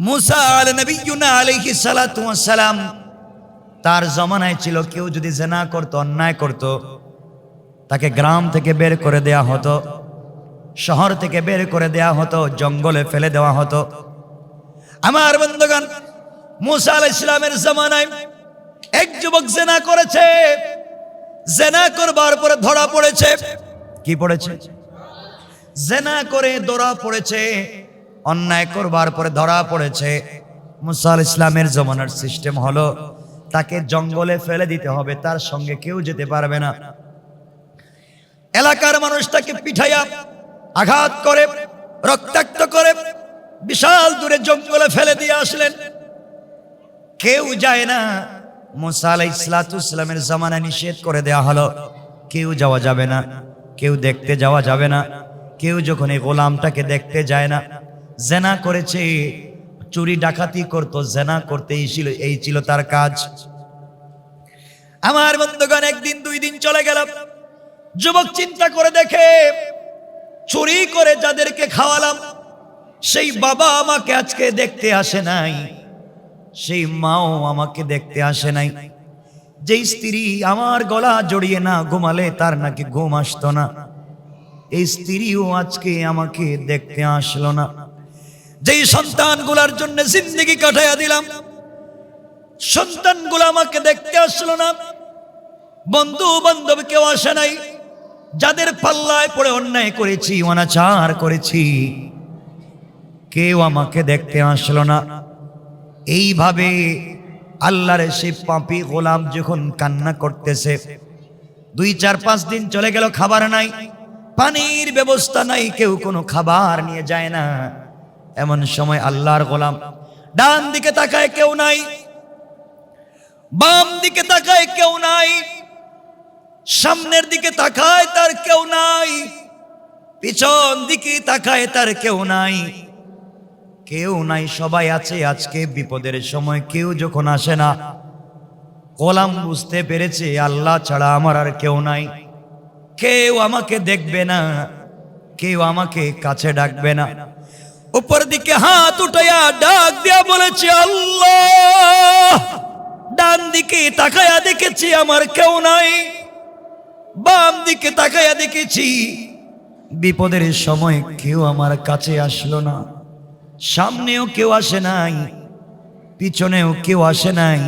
মুসা আল নবীনা সালাতু সালাম তার জমানায় ছিল কেউ যদি জেনা করত, অন্যায় করত, তাকে গ্রাম থেকে বের করে দেয়া হতো, শহর থেকে বের করে দেয়া হতো, জঙ্গলে ফেলে দেওয়া হতো। আমার বন্ধুগণ, মুসা আল ইসলামের জমানায় এক যুবক জেনা করেছে। জেনা করবার পরে ধরা পড়েছে। কি পড়েছে? জেনা করে ধরা পড়েছে। অন্যায় করবার পরে ধরা পড়েছে। মুসা আল ইসলামের জমানার সিস্টেম হলো, তাকে জঙ্গলে ফেলে দিতে হবে, তার সঙ্গে কেউ যেতে পারবে না। এলাকার মানুষ তাকে পিঠাইয়া আঘাত করে, রক্তাক্ত করে, বিশাল দূরে জঙ্গলে ফেলে দিয়ে আসলেন। কেউ যায় না। মুসা আলাই ইসলামের জামানা নিষেধ করে দেওয়া হলো। কেউ যাওয়া যাবে না, কেউ দেখতে যাওয়া যাবে না, কেউ যখন এই গোলামটাকে দেখতে যায় না জেনা করেছে, চুরি ডাকাতি করতো, জেনা করতেই ছিল, এই ছিল তার কাজ। আমার বন্ধুগণ, একদিন, দুই দিন চলে গেল। যুবক চিন্তা করে দেখে, চুরি করে যাদেরকে খাওয়ালাম, সেই বাবা আমাকে আজকে দেখতে আসে নাই। সেই মাও আমাকে দেখতে আসে নাই। যে স্ত্রী আমার গলা জড়িয়ে না ঘুমালে, তার নাকি ঘুম আসতো না। এই স্ত্রীও আজকে আমাকে দেখতে আসলো না। যেই সন্তানগুলার জন্য জিন্দগি কাটাইয়া দিলাম, সন্তানগুলো আমাকে দেখতে আসলো না। বন্ধু বান্ধব কেউ আসে নাই, যাদের পাল্লায় পড়ে অন্যায় করেছি, অনাচার করেছি, কেউ আমাকে দেখতে আসলো না। এইভাবে আল্লাহর সেই পাপি গোলাম যখন কান্না করতেছে, দুই চার পাঁচ দিন চলে গেল, খাবার নাই, পানির ব্যবস্থা নাই, কেউ কোনো খাবার নিয়ে যায় না। এমন সময় আল্লাহর গোলাম ডান দিকে তাকায় কেউ নাই, বাম দিকে তাকায় কেউ নাই, সামনের দিকে তাকায় তার কেউ নাই, পিছন দিকে তাকায় তার কেউ নাই। কেউ নাই, সবাই আছে আজকে বিপদের সময়, কেউ যখন আসে না, গোলাম বুঝতে পেরেছে আল্লাহ ছাড়া আমার আর কেউ নাই। কেউ আমাকে দেখবে না, কেউ আমাকে কাছে ডাকবে না। উপর দিকে হাত উঠাইয়া ডাক দিয়া বলেছে, আল্লাহ! ডান দিকে তাকায়া দেখেছি আমার কেউ নাই, বাম দিকে তাকায়া দেখেছি বিপদের সময় কেউ আমার কাছে আসলো না, সামনেও কেউ আসে নাই, পিছনেও কেউ আসে নাই,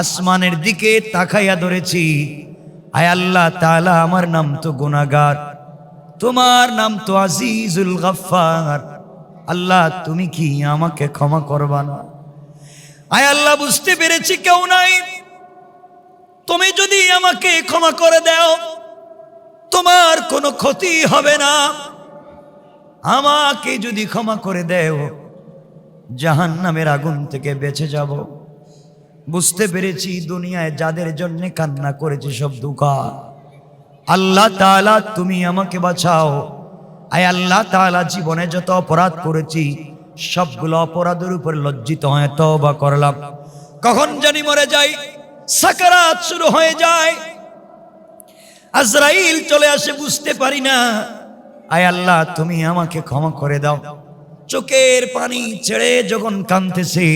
আসমানের দিকে তাকাইয়া ধরেছি, আয় আল্লাহ তাআলা, আমার নাম তো গুনাগার তোমার নাম তো আজিজুল গফফার। আল্লাহ, তুমি কি আমাকে ক্ষমা করবা না? আয় আল্লাহ, বুঝতে পেরেছি কেউ নাই। তুমি যদি আমাকে ক্ষমা করে দাও, তোমার কোনো ক্ষতি হবে না। আমাকে যদি ক্ষমা করে দেও জাহান নামের আগুন থেকে বেঁচে যাব। বুঝতে পেরেছি দুনিয়ায় যাদের জন্য কান্না করেছে সব দুকা আল্লাহ তাআলা, তুমি আমাকে বাঁচাও। আয় আল্লাহ তাআলা জীবনে যত অপরাধ করেছি, সবগুলো অপরাধের উপর লজ্জিত হয়ে তওবা করলাম। কখন জানি মরে যাই, সাকারাত শুরু হয়ে যায়। আজরাইল চলে আসে, বুঝতে পারি না। আয় আল্লাহ, তুমি আমাকে ক্ষমা করে দাও। চোখের পানি ছেড়ে যখন কানতেছে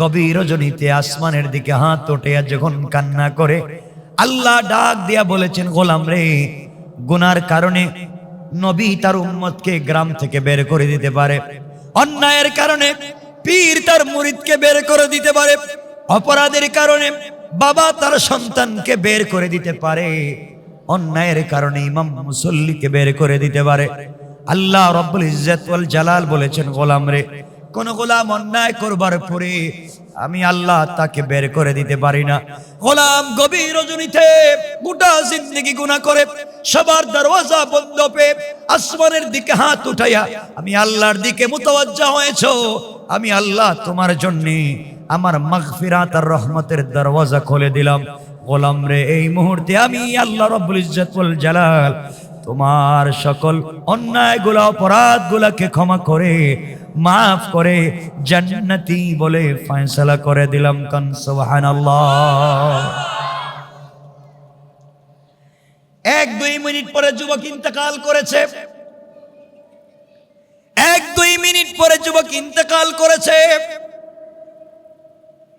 গভীর রজনীতে আসমানের দিকে হাত ওঠে, যখন কান্না করে, আল্লাহ ডাক দিয়া বলেছেন, গোলাম রে, গুনার কারণে নবী তার উম্মতকে গ্রাম থেকে বের করে দিতে পারে। অন্যায়ের কারণে পীর তার মুরিদকে বের করে দিতে পারে। অপরাধের কারণে বাবা তার সন্তানকে বের করে দিতে পারে। অন্যায়ের কারণে ইমাম মুসল্লিকে বের করে দিতে পারে। আল্লাহ রব্বুল ইজ্জত জালাল বলেছেন, গোলাম রে, কোন গোলাম অন্যায় করবার পরে আমি আল্লাহ তাকে বের করে দিতে পারি না। গোলাম গভীর রজনীতে গোটা জিন্দগি গুনাহ করে সবার দরওয়াজা বন্ধ পেয়ে আসমানের দিকে হাত উঠাইয়া, আমি আল্লাহর দিকে মুতাওয়াজ্জা হয়েছো। আমি আল্লাহ তোমার জন্য আমার মাগফিরাত আর রহমতের দরওয়াজা খুলে দিলাম। গোলাম রে, এই মুহূর্তে আমি আল্লাহ রব্বুল ইজ্জত ওয়াল জালাল, তোমার সকল অন্যায়গুলো, অপরাধগুলোকে ক্ষমা করে মাফ করে জান্নাতি বলে ফয়সালা করে দিলাম কান এক দুই মিনিট পরে যুবক ইন্তেকাল করেছে। এক দুই মিনিট পরে যুবক ইন্তেকাল করেছে।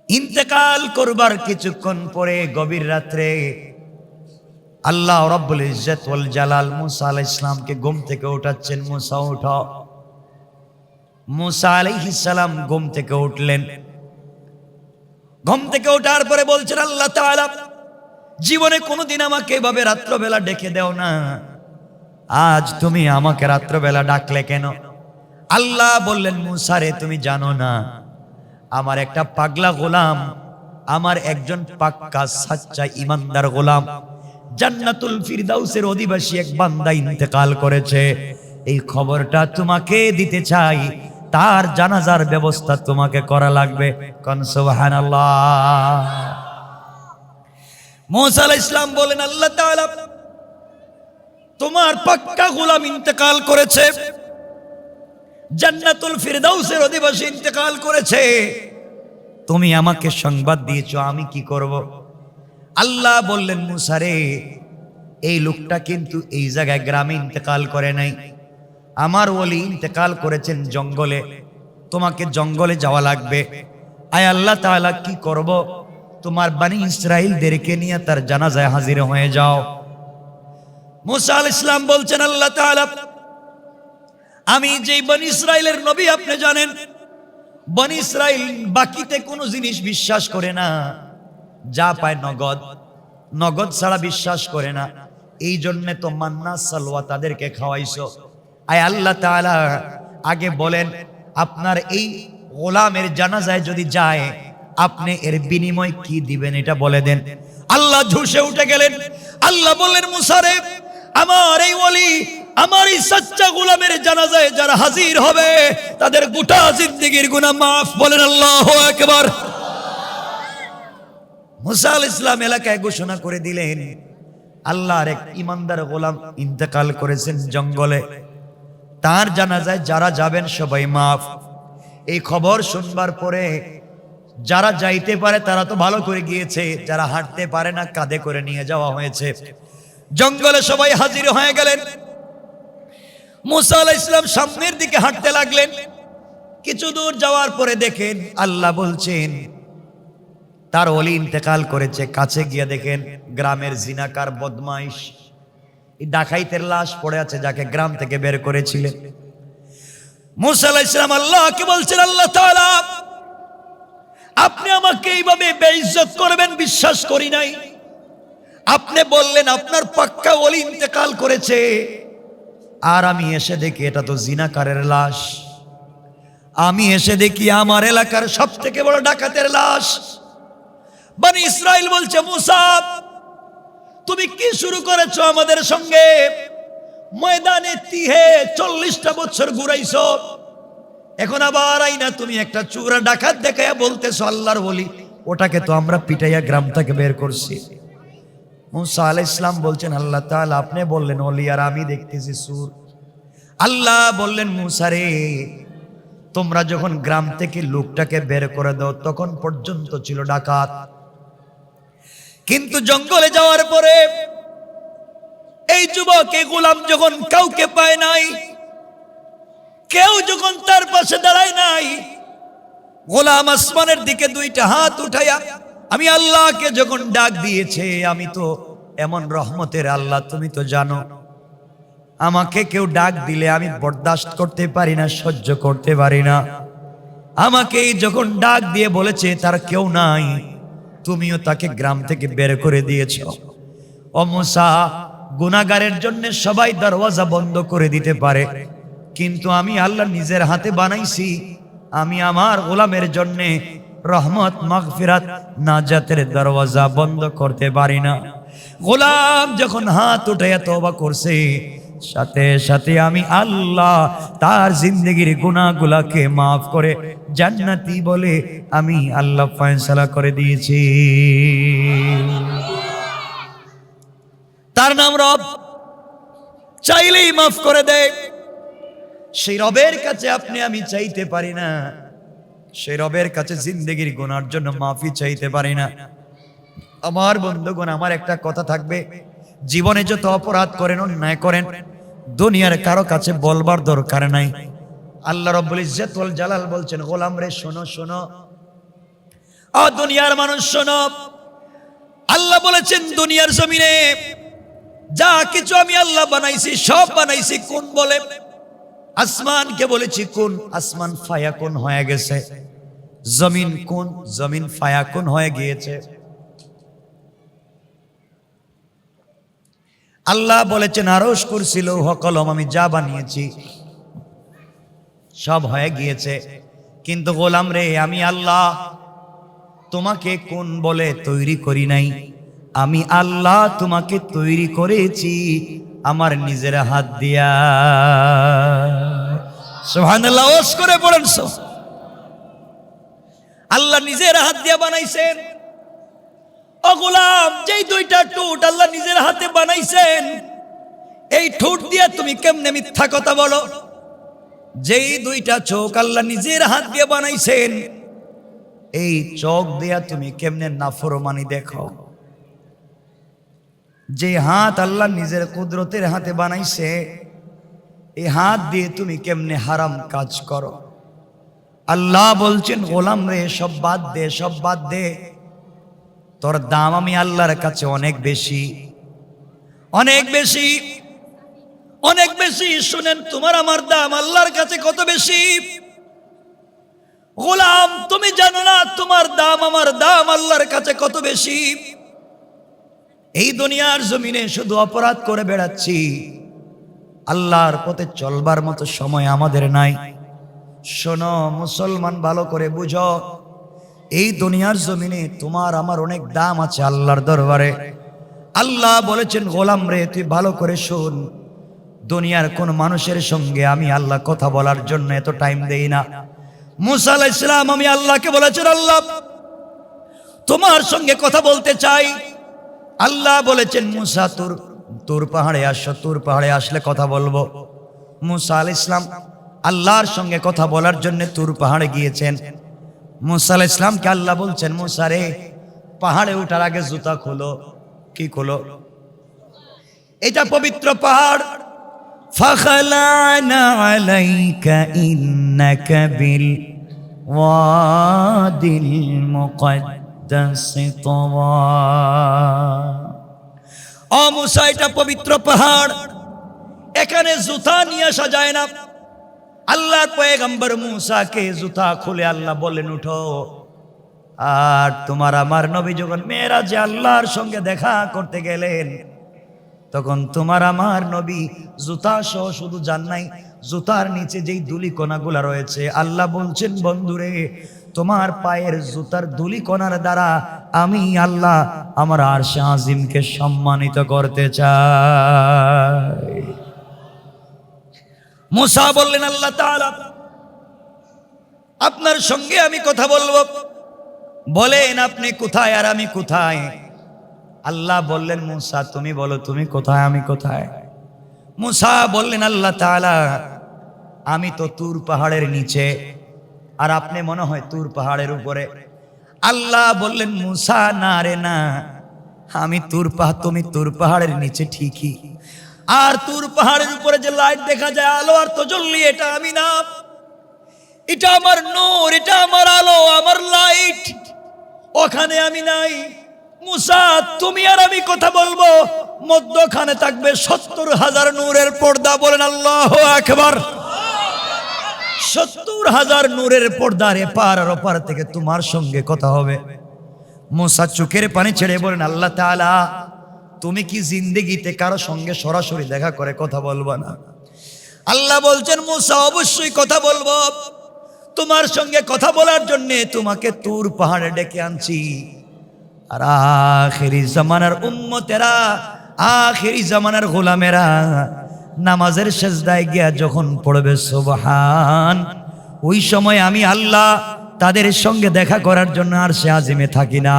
ইন্তেকাল করবার কিছুক্ষণ পরে গভীর রাত্রে আল্লাহ রব্বুল ইজ্জত ওয়াল জালাল মুসা আলাইহিস ইসলামকে ঘুম থেকে উঠাচ্ছেন, মুসা, উঠো। মুসা আলাইহিস সালাম ঘুম থেকে উঠলেন। ঘুম থেকে ওঠার পরে বলছেন, আল্লাহ তাআলা, জীবনে কোনোদিন আমাকে এভাবে রাত্রবেলা ডেকে দেও না। আজ তুমি আমাকে রাত্রবেলা ডাকলে কেন? আল্লাহ বললেন মুসারে তুমি জানো না, আমার একটা পাগলা গোলাম, আমার একজন পাক্কা, সাচ্চা, ইমানদার গোলাম, জান্নাতুল ফিরদাউসের অধিবাসী এক বান্দা ইন্তেকাল করেছে। এই খবরটা তোমাকে দিতে চাই। তার জানাজার ব্যবস্থা তোমাকে করা লাগবে। ইসলাম বলেন, আল্লাহ তোমার পাক্কা গোলাম ইন্তেকাল করেছে। জান্নাতুল ফিরদাউসের অধিবাসী ইন্তেকাল করেছে। তুমি আমাকে সংবাদ দিয়েছ, আমি কি করব? আল্লাহ বললেন মুসারে এই লোকটা কিন্তু এই জায়গায় গ্রামে ইন্তেকাল করে নাই। আমার ওলি ইন্তেকাল করেছেন জঙ্গলে। তোমাকে জঙ্গলে যাওয়া লাগবে। আয় আল্লাহ তাআলা, কি করব? তোমার বানি ইসরাইলদেরকে নিয়ে তার জানাজায় হাজির হয়ে যাও। মুসা আল ইসলাম বলছেন, আল্লাহ তাআলা, আমি যেই বনি ইসরায়েলের নবী, আপনি জানেন, বনি ইসরায়েল বাকিতে কোনো জিনিস বিশ্বাস করে না। যা পায় নগদ। নগদ ছাড়া বিশ্বাস করে না। এই জন্যে তো মান্না সালোয়া তাদেরকে খাওয়াইছো। আয় আল্লাহ তাআলা আগে বলেন, আপনার এই গোলামের জানাজায় যদি যায়, আপনি এর বিনিময় কি দিবেন এটা বলে দেন। আল্লাহ ঝুসে উঠে গেলেন। আল্লাহ বললেন মুসারে আমার এই ওলি, আমার এই সাচ্চা গোলামের জানাজায় যারা হাজির হবে, তাদের গোটা জিন্দিগির গুনাহ মাফ বলেন আল্লাহ একবার মুসা আল ইসলাম এলাকায় ঘোষণা করে দিলেন, আল্লাহর এক ইমানদার গোলাম ইন্তেকাল করেছেন জঙ্গলে। তার জানাজায় যারা যাবেন সবাই মাফ। এই খবর শুনবার পরে যারা যাইতে পারে তারা তো ভালো করে গিয়েছে, যারা হাঁটতে পারে না কাঁধে করে নিয়ে যাওয়া হয়েছে। জঙ্গলে সবাই হাজির হয়ে গেলেন। মুসা ইসলাম সামনের দিকে হাঁটতে লাগলেন। কিছু দূর যাওয়ার পরে দেখেন আল্লাহ বলছেন, তার অলি ইন্তেকাল করেছে, কাছে গিয়ে দেখেন গ্রামের জিনাকার বদমাইশ। ডাকাইতের লাশ পড়ে আছে যাকে গ্রাম থেকে বের করেছিলেন। মুসা ইসলাম আল্লাহকে বলছেন, আল্লাহ তাআলা, আপনি আমাকে এইভাবে বেইজ্জত করবেন, বিশ্বাস করি নাই। আপনি বললেন, আপনার পাক্কা ওলি ইন্তেকাল করেছে। আর আমি এসে দেখি এটা তো জিনাকারের লাশ। আমি এসে দেখি আমার এলাকার সব থেকে বড় ডাকাতের লাশ। বানি ইসরায়েল বলছে মুসাব তুমি কি শুরু করেছ আমাদের সঙ্গে? ময়দানে তিহে চল্লিশটা বছর ঘুরাইছো। এখন আবার আইনা তুমি একটা চূড়া ডাকাত দেখাইয়া বলতেছো আল্লাহর বলি। ওটাকে তো আমরা পিটাইয়া গ্রাম থেকে বের করছি। মুসা আলাই ইসলাম বলছেন, আল্লাহ তাআলা আপনি বললেন, অলি আর আমি দেখতেছি সুর। আল্লাহ বললেন মুসারে তোমরা যখন গ্রাম থেকে লোকটাকে বের করে দাও, তখন পর্যন্ত ছিল ডাকাত। কিন্তু জঙ্গলে যাওয়ার পরে এই যুবক, এই গোলাম যখন কাউকে পায় নাই, কেউ যখন তার পাশে দাঁড়ায় নাই, গোলাম আসমানের দিকে দুইটা হাত উঠাইয়া, আমি আল্লাহকে যখন ডাক দিয়েছে, আমি তো এমন রহমতের আল্লাহ, তুমি তো জানো, আমাকে কেউ ডাক দিলে আমি বরদাস্ত করতে পারি না, সহ্য করতে পারি না। আমাকে যখন ডাক দিয়ে বলেছে, তার কেউ নাই। তুমিও তাকে গ্রাম থেকে বের করে দিয়েছ। অমসা গুনাগারের জন্য সবাই দরওয়াজা বন্ধ করে দিতে পারে। কিন্তু আমি আল্লাহ নিজের হাতে বানাইছি। আমি আমার গোলামের জন্য রহমত, মাগফিরাত, নাজাতের দরওয়াজা বন্ধ করতে পারি না। গোলাম যখন হাত উঠাইয়া তওবা করছে, সাথে সাথে আমি আল্লাহ তার জিন্দগির গুনাহগুলাকে মাফ করে জান্নাতি বলে আমি আল্লাহ ফয়সালা করে দিয়েছি। তার নাম রব। চাইলেই মাফ করে দেয়। সেই রবের কাছে আপনি আমি চাইতে পারি না। সেই রবের কাছে জিন্দগির গোনার জন্য মাফি চাইতে পারি না। আমার বন্ধুগণ, আমার একটা কথা থাকবে। জীবনে যত অপরাধ করেন, অন্যায় করেন, দুনিয়ার কারও কাছে বলবার দরকার নাই। আল্লাহ রব্বুল ইজ্জত ওয়াল জালাল বলছেন, গোলাম রে, শোনো শোনো। ও দুনিয়ার মানুষ, শোনো। আল্লাহ বলেছেন, দুনিয়ার জমিনে যা কিছু আমি আল্লাহ বানাইছি, সব বানাইছি, কোন বলে? আসমানকে বলেছি, কোন? আসমান ফায়া কোন হয়ে গেছে। জমিন কোন? জমিন ফায়া কোন হয়ে গিয়েছে। আল্লাহ বলেছেন আরস করছিল হকলম আমি যা বানিয়েছি সব হয়ে গিয়েছে। কিন্তু গোলাম রে, আমি আল্লাহ, তোমাকে কোন বলে তৈরি করি নাই। আমি আল্লাহ তোমাকে তৈরি করেছি আমার নিজের হাত দিয়া। সুবহানাল্লাহ ওস করে পড়েন। আল্লাহ নিজের হাত দিয়া বানাইছেন। ও গোলাম, যেই দুইটা টুট আল্লাহ নিজের হাতে বানাইছেন, এই ঠোঁট দিয়া তুমি কেমনে মিথ্যা কথা বলো? যেই দুইটা চোখ আল্লাহ নিজের হাত দিয়ে বানাইছেন, এই চোখ দিয়া তুমি কেমনে নাফরমানি দেখো? যে হাত আল্লাহ নিজের কুদরতের হাতে বানাইছে এই হাত দিয়ে তুমি কেমনে হারাম কাজ করো? আল্লাহ বলছেন, গোলাম রে, সব বাদ দে, সব বাদ দে। তোর দাম আমি আল্লাহর কাছে অনেক বেশি অনেক বেশি। অনেক বেশি। শুনেন, তোমার আমার দাম আল্লাহর কাছে কত বেশি? গোলাম, তুমি জানো না তোমার দাম আমার দাম আল্লাহর কাছে কত বেশি? এই দুনিয়ার জমিনে শুধু অপরাধ করে বেড়াচ্ছি। আল্লাহর পথে চলবার মতো সময় আমাদের নাই। শোনো, মুসলমান ভালো করে বুঝো, এই দুনিয়ার জমিনে তোমার আমার অনেক দাম আছে আল্লাহর দরবারে। আল্লাহ বলেছেন, গোলাম রে, তুই ভালো করে শোন। দুনিয়ার কোন মানুষের সঙ্গে আমি আল্লাহ কথা বলার জন্য এত টাইম দেই না। মুসা ইসলাম আমি আল্লাহকে বলেছেন আল্লাহ তোমার সঙ্গে কথা বলতে চাই। আল্লাহ বলেছেন, মুসা, তোর তোর পাহাড়ে আসো, তোর পাহাড়ে আসলে কথা বলব। মুসা আল ইসলাম আল্লাহর সঙ্গে কথা বলার জন্য তোর পাহাড়ে গিয়েছেন। মুসা আল ইসলামকে আল্লাহ বলছেন, মুসা রে, পাহাড়ে ওঠার আগে জুতা খোলো। কি খোলো? এটা পবিত্র পাহাড়। فخلعنا عليك إنك بالواد المقدس طوى ও মুসা এটা পবিত্র পাহাড় এখানে জুতা নিয়ে আসা যায় না আল্লাহর পয়গম্বর মুসাকে জুতা খুলে আল্লাহ বললেন উঠো আর তোমার আমার নবী যখন মেয়েরা যে আল্লাহর সঙ্গে দেখা করতে গেলেন তখন তোমার আমার নবী জুতা সহ শুধু জান নাই, জুতার নিচে যেই দুলি কণাগুলা রয়েছে, আল্লাহ বলছেন, বন্ধুরে, তোমার পায়ের জুতার দুলি কণার দ্বারা আমি আল্লাহ আমার আর আজিমকে সম্মানিত করতে চাই। মুসা বললেন, আল্লাহ তাআলা, আপনার সঙ্গে আমি কথা বলব। বলেন, আপনি কোথায় আর আমি কোথায়? আল্লাহ বললেন, মুসা, তুমি বলো, তুমি কোথায়, আমি কোথায়? মুসা বললেন, আল্লাহ তাআলা, আমি তো তুর পাহাড়ের নিচে, আর আপনি মনে হয় তুর পাহাড়ের উপরে। আল্লাহ বললেন, মুসা, না রে, না, আমি তুর পাহাড়, তুমি তুর পাহাড়ের নিচে ঠিকই। আর তুর পাহাড়ের উপরে যে লাইট দেখা যায়, আলো আর তজল্লি এটা আমি না। এটা আমার নূর, এটা আমার আলো, আমার লাইট, ওখানে আমি নাই। মুসা, তুমি আর আমি কথা বলব। মধ্যখানে থাকবে সত্তর হাজার নূরের পর্দা, বলেন আল্লাহ একবার সত্তর হাজার নূরের পর্দার এপার আর ওপার থেকে তোমার সঙ্গে কথা হবে। মুসা চোখের পানি ছেড়ে বলেন, আল্লাহ তাআলা, তুমি কি জিন্দেগিতে কারও সঙ্গে সরাসরি দেখা করে কথা বলব না? আল্লাহ বলছেন, মুসা, অবশ্যই কথা বলব। তোমার সঙ্গে কথা বলার জন্য তোমাকে তুর পাহাড়ে ডেকে আনছি। আর আখেরি জামানার উম্মতেরা, আখেরি জামানার গোলামেরা নামাজের সেজদায় গিয়া যখন পড়বে, সুবহান। ওই সময় আমি আল্লাহ তাদের সঙ্গে দেখা করার জন্য আর সে আজিমে থাকি না।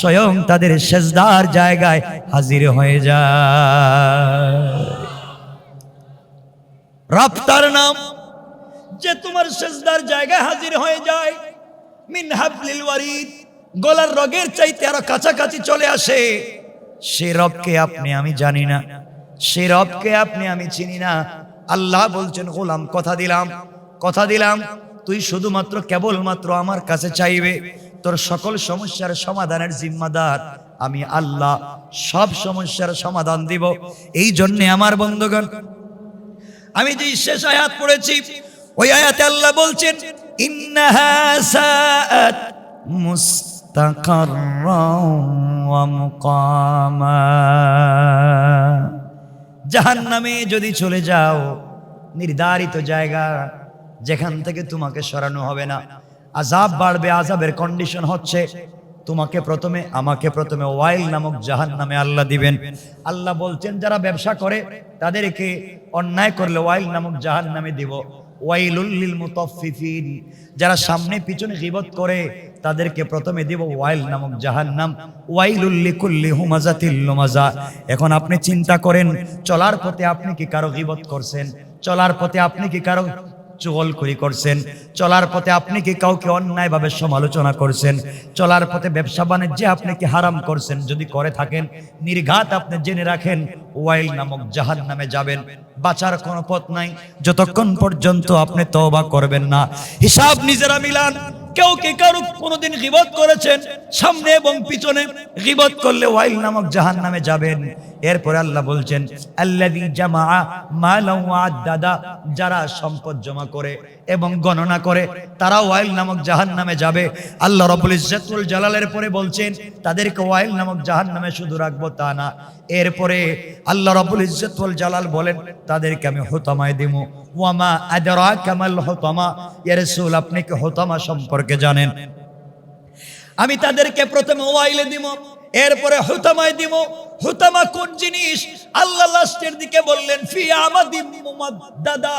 স্বয়ং তাদের সেজদার জায়গায় হাজির হয়ে যায়। রাফতার নাম, যে তোমার সেজদার জায়গায় হাজির হয়ে যায়, মিন হাবলিল ওয়ারিদ গলার রগের চাইতে আরও কাছাকাছি চলে আসে। সে রবকে আপনি, আমি জানি না। সে রবকে আপনি, আমি চিনি না। আল্লাহ বলছেন, গোলাম, কথা দিলাম কথা দিলাম। তুই শুধুমাত্র, কেবলমাত্র আমার কাছে চাইবে। তোর সকল সমস্যার সমাধানের জিম্মাদার। আমি আল্লাহ সব সমস্যার সমাধান দিব। এই জন্যে আমার বন্ধুগণ, আমি যে শেষ আয়াত পড়েছি, ওই আয়াতে আল্লাহ বলছেন, ইন্নাহা সাআত ওয়া মুকামা জাহান্নামে যদি চলে যাও, নির্ধারিত জায়গা যেখান থেকে তোমাকে সরানো হবে না। আজাব বাড়বে আজাবের কন্ডিশন হচ্ছে তোমাকে প্রথমে, আমাকে প্রথমে ওয়াইল নামক জাহান নামে আল্লাহ দিবেন। আল্লাহ বলছেন, যারা ব্যবসা করে, তাদেরকে অন্যায় করলে ওয়াইল নামক জাহান নামে দিব ওয়াইলুল্লিল মুতাফফিফিন। যারা সামনে পিছনে গিবত করে তাদেরকে প্রথমে দিব ওয়াইল নামক জাহান্নাম। ওয়াইলুল্লি কুল্লি হুমাজাতিল লুমাজা এখন আপনি চিন্তা করেন, চলার পথে আপনি কি কারও গিবত করছেন? চলার পথে আপনি কি কারও চুগল করি করছেন? চলার পথে আপনি কি কাউকে অন্যায়ভাবে সমালোচনা করছেন? চলার পথে ব্যবসা বাণিজ্যে আপনি কি হারাম করছেন? যদি করে থাকেন, নির্ঘাত আপনি জেনে রাখেন, ওয়াইল নামক জাহান নামে যাবেন। বাঁচার কোনো পথ নাই। যতক্ষণ পর্যন্ত আপনি তওবা করবেন না। হিসাব নিজেরা মিলান। কেউ কে কারও কোনোদিন গিবত করেছেন? সামনে এবং পিছনে গিবত করলে ওয়াইল নামক জাহান নামে যাবেন। এরপরে আল্লাহ বলছেন, আল্লাযী জামা আদাদা যারা সম্পদ জমা করে এবং গণনা করে তারা ওয়াইল নামক জাহান নামে যাবে। আল্লাহ রব্বুল ইজ্জাতুল জালালের পরে বলছেন, তাদেরকে ওয়াইল নামক জাহান নামে শুধু রাখব তা না। এরপরে আল্লাহ রব্বুল ইজ্জাতুল জালাল বলেন, তাদেরকে আমি হোতামায় দিমু। ওয়ামা আদরা কামাল হোতামা ইয়া রাসূল, আপনি কি হোতামা সম্পর্কে জানেন? আমি তাদেরকে প্রথমে ওয়াইলে দিব এরপরে হুতামায় দিব। হুতামা কোন জিনিস? আল্লাহ লাস্টের দিকে বললেন, ফি আমাদিম দাদা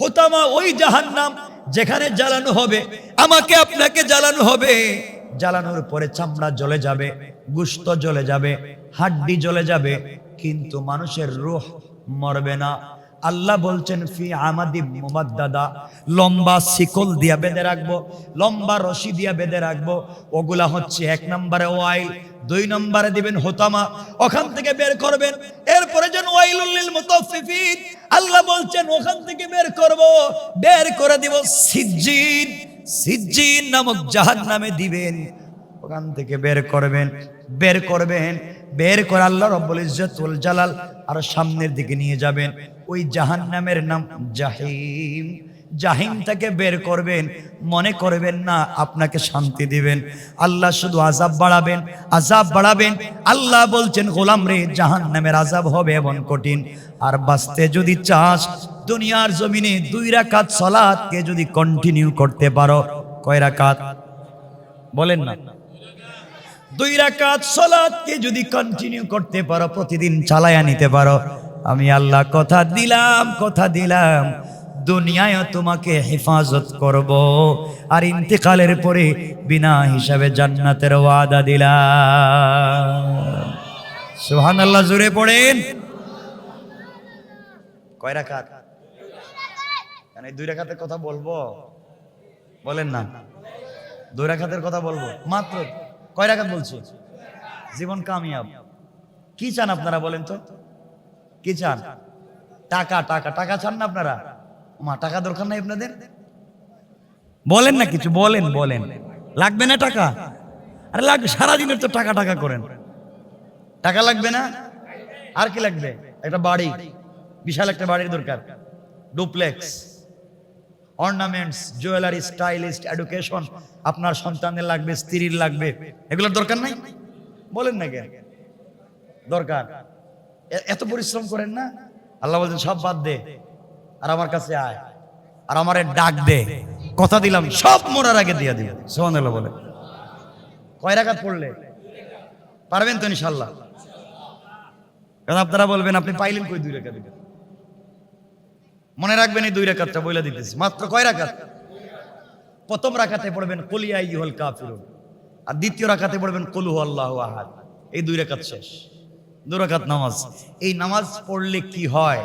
হুতামা ওই জাহান্নাম যেখানে জ্বালানো হবে। আমাকে আপনাকে জ্বালানো হবে। জ্বালানোর পরে চামড়া জ্বলে যাবে, গুস্ত জ্বলে যাবে, হাড্ডি জ্বলে যাবে, কিন্তু মানুষের রূহ মরবে না। আল্লাহ বলছেন, ফি আমাদি দাদা লম্বা শিকল দিয়া বেঁধে রাখব, লম্বা রশি দিয়া বেঁধে রাখব। ওগুলা হচ্ছে এক নম্বরে ওয়াইল দুই নম্বরে দিবেন হোতামা। ওখান থেকে বের করবেন। এরপরে যেন ওয়াইলুল্লিল মুতাফফিফিন। আল্লাহ বলছেন, ওখান থেকে বের করব। বের করে দিব সিজ্জিন। সিজ্জিন নামক জাহান্নামে দিবেন। ওখান থেকে বের করবেন বের করবেন। বের করে আল্লাহ রব্বুল ইজ্জতুল জালাল আর সামনের দিকে নিয়ে যাবেন। ওই জাহান্নামের নাম জাহিম। জাহিম থেকে বের করবেন, মনে করবেন না, আপনাকে শান্তি দিবেন। আল্লাহ শুধু আজাব বাড়াবেন আজাব বাড়াবেন। আল্লাহ বলছেন, গোলাম রে জাহান নামের আজাব হবে এমন কঠিন। আর বাঁচতে যদি চাস, দুনিয়ার জমিনে দুই রাকাত সালাতকে যদি কন্টিনিউ করতে পারো, কয় রাকাত? বলেন না। দুই রাকাত সালাতকে যদি কন্টিনিউ করতে পারো, প্রতিদিন চালায়া নিতে পারো। আমি আল্লাহ, কথা দিলাম কথা দিলাম। দুনিয়ায় তোমাকে হেফাজত করব। আর ইন্তেকালের পরে বিনা হিসাবে জান্নাতের ওয়াদা দিলাম। সুহান আল্লাহ জুড়ে পড়েন। কয় রাকাত? মানে দুই রাকাতের কথা বলব? বলেন না। দুই রাকাতের কথা বলব। মাত্র কয় রাকাত বলছি? জীবন কামিয়াব। কি চান আপনারা বলেন তো? কি চান? টাকা টাকা। টাকা চান না আপনারা? মা টাকা দরকার নাই আপনাদের? বলেন না কিছু বলেন বলেন। লাগবে না টাকা? আরে লাগবে সারাদিনের তো টাকা টাকা করেন। টাকা লাগবে না? আর কি লাগবে? একটা বাড়ি। বিশাল একটা বাড়ির দরকার। Duplex ornaments jewellery stylist education. আপনার সন্তানের লাগবে স্ত্রীর লাগবে। এগুলোর দরকার নাই? বলেন না কেন? দরকার। এত পরিশ্রম করেন না? আল্লাহ বলছেন সব বাদ দে। আর আমার কাছে আয়। আর আমারে ডাক দে। কথা দিলাম, সব মরার আগে দিয়ে দিবে। সোহান বলে। কয় রাখাত পড়লে? পারবেন তো ইনশাল্লাহ কারণ আপনারা বলবেন, আপনি পাইলেন কই দুই রেখা মনে রাখবেন এই দুই রেখাতটা বইলা দিতেছি। মাত্র কয় রাখাত প্রথম রাখাতে পড়বেন কলিয়া ইহল কাফিরুন। আর দ্বিতীয় রাখাতে পড়বেন, কলু আল্লাহ আহাদ। এই দুই রেখাত শেষ। দুই রাকাত নামাজ। এই নামাজ পড়লে কি হয়?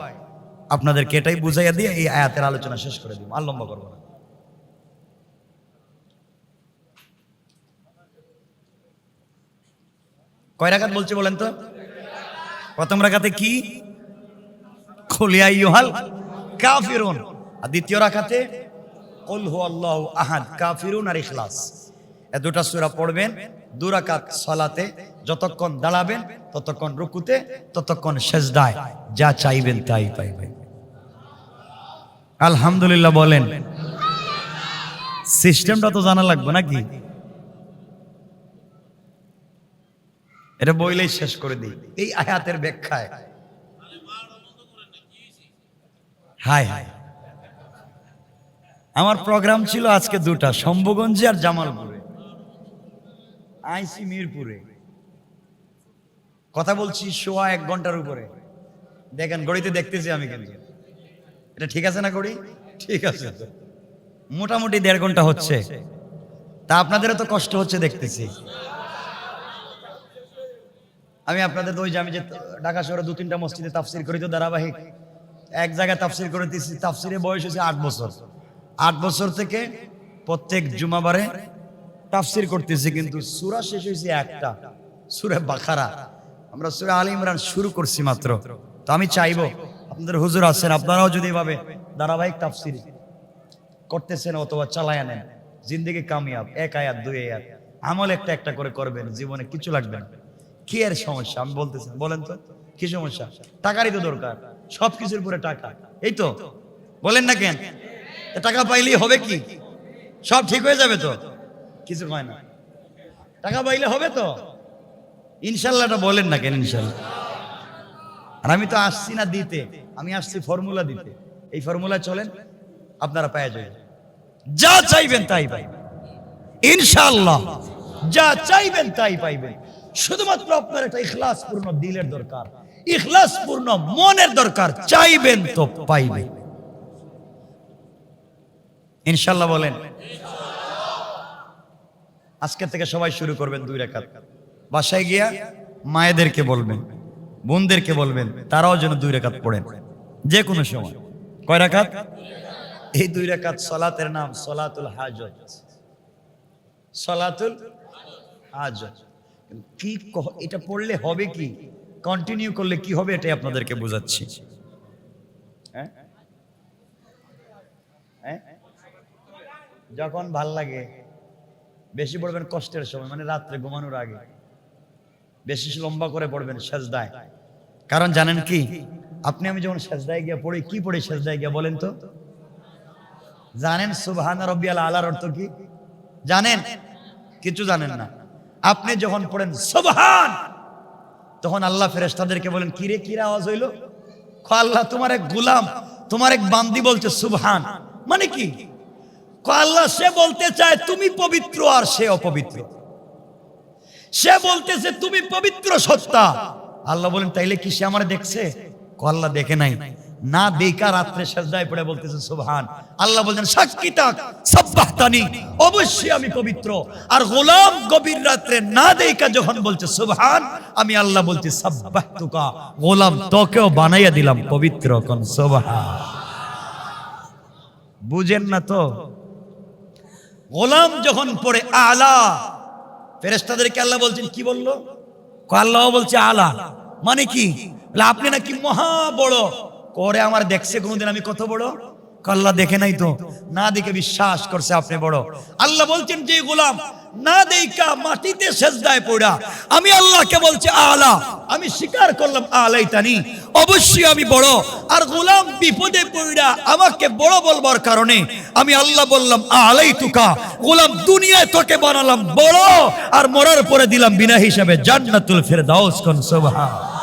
আপনাদেরকে এটাই বুঝাইয়া দিয়ে এই আয়াতের আলোচনা শেষ করে দিব। আর লম্বা করব না। কয় রাকাত বলছে বলেন তো? প্রথম রাখাতে কি? খুলিয়া ইউহাল কাফিরুন। আর দ্বিতীয় রাখাতে কুল হুয়াল্লাহু আহাদ, কাফিরুন আর ইখলাস। এ দুটা সূরা পড়বেন দুরাকাত সালাতে যতক্ষণ দাঁড়াবেন, ততক্ষণ রুকুতে, ততক্ষণ সেজদায়, যা চাইবেন তাই পাইবেন। আলহামদুলিল্লাহ বলেন। সিস্টেমটা তো জানা লাগবে নাকি? এটা বইলেই শেষ করে দিই। এই আয়াতের ব্যাখ্যায়। হাই হাই আমার প্রোগ্রাম ছিল আজকে দুটা, শম্ভুগঞ্জে আর জামালপুরে। আইসি মিরপুরে। কথা বলছি সোয়া এক ঘণ্টার উপরে। দেখেন, গড়িতে দেখতেছি আমি কিন্তু। এটা ঠিক আছে না করি ঠিক আছে। মোটামুটি দেড় ঘণ্টা হচ্ছে। তা আপনাদেরও তো কষ্ট হচ্ছে দেখতেছি। আমি আপনাদের তো ওই যে আমি যে ঢাকা শহরে দু তিনটা মসজিদে তাফসির করি তো ধারাবাহিক, এক জায়গায় তাফসির করে দিচ্ছি তাফসিরে বয়স হয়েছে আট বছর। আট বছর থেকে প্রত্যেক জুমাবারে তাফসির করতেছি, কিন্তু সুরা শেষ হয়েছে একটা। সুরে বাখারা আমরা সুরে আলী ইমরান শুরু করছি মাত্র। তো আমি চাইব আপনাদের হুজুর আছেন, আপনারাও যদি এভাবে ধারাবাহিক তাফসির করতেছেন অথবা চালায় নেন, জিন্দিগি কামিয়াব, এক আয়াত, দুই আয়াত, আমল একটা একটা করে করবেন, জীবনে কিছু লাগবে না। কি এর সমস্যা? আমি বলতেছি, বলেন তো, কি সমস্যা? টাকারই তো দরকার সব কিছুর উপরে টাকা, এই তো, বলেন না কেন? টাকা পাইলেই হবে কি? সব ঠিক হয়ে যাবে তো? কিছু হয় না। টাকা পাইলে হবে তো? ইনশাল্লাহটা বলেন না কেন ইনশাল্লাহ? আর আমি তো আসছি না দিতে। আমি আসছি ফর্মুলা দিতে। এই ফর্মুলা চলেন, আপনারা পাওয়া যায় যা চাইবেন তাই পাইবেন। ইনশাআল্লাহ, যা চাইবেন তাই পাইবেন। শুধুমাত্র আপনার একটা ইখলাস পূর্ণ দিলের দরকার। ইখলাস পূর্ণ মনের দরকার, চাইবেন তো পাইবেন। ইনশাল্লাহ বলেন, আজকে থেকে সবাই শুরু করবেন দুই রেখাত। বাসায় গিয়া মায়েদেরকে বলবেন, বোনদেরকে বলবেন, তারাও যেন দুই রেখাত পড়েন। যে কোনো সময়। কয় রাখাত এই দুই রেখাত সলাতের নাম সলাতুল হাজত সলাতুল হাজত কি এটা পড়লে হবে কি? কন্টিনিউ করলে কি হবে এটাই আপনাদেরকে বোঝাচ্ছি। হ্যাঁ? হ্যাঁ? যখন ভালো লাগে, বেশি পড়বেন কষ্টের সময় মানে রাত্রে ঘুমানোর আগে। বেশি লম্বা করে পড়বেন সেজদায়। কারণ জানেন কি? আপনি আমি যখন সেজদায় গিয়ে পড়ি, কি পড়ি সেজদায় গিয়ে বলেন তো? জানেন সুবহান রব্বিয়াল আলার অর্থ কি? জানেন? কিছু জানেন না। আপনি যখন পড়েন সুবহান, তখন আল্লাহ ফেরেশতাদেরকে বলেন কিরে কিরা আওয়াজ হইল? খ আল্লাহ তোমার এক গুলাম, তোমার এক বান্দি বলছে সুবহান। মানে কি? ক আল্লাহ সে বলতে চায় তুমি পবিত্র আর সে অপবিত্র। সে বলতেছে তুমি পবিত্র সত্তা। আল্লাহ বলেন, তাইলে কি সে আমার দেখছে? ক আল্লাহ দেখে নাই। না, দেখা রাত্রে সেজদায় পড়ে বলতেছে, সুবহান। আল্লাহ বলছেন সাক্ষী তাক অবশ্যই আমি পবিত্র। আর গোলাম গভীর রাত্রে না দেখা যখন বলছে, সুবহান, আমি আল্লাহ বলছি, সাব্বাহতুকা, গোলাম তোকেও বানাইয়া দিলাম, পবিত্র কোন, সুবহান। বুঝেন না তো? গোলাম যখন পড়ে, আলা ফেরেস্তাদেরকে আল্লাহ বলছেন, কি বলল? আল্লাহ বলছে, আলা মানে কি? আপনি নাকি মহা বড়? করে আমার দেখছে কোনোদিন আমি কত বড়? ক আল্লাহ দেখে নাই তো। না দেখে বিশ্বাস করছে আপনি বড়। আল্লাহ বলছেন, যে গোলাম, না দেইকা মাটিতে সেজদায় পড়া আমি আল্লাহকে বলছি, আলা। আমি স্বীকার করলাম আলাই তানি অবশ্যই আমি বড়। আর গোলাম বিপদে পড়া আমাকে বড় বলবার কারণে আমি আল্লাহ বললাম আলাই তুকা গোলাম দুনিয়ায় তোকে বানালাম বড়, আর মরার পরে দিলাম বিনা হিসাবে জান্নাতুল ফেরদাউস কোন, সুবহান।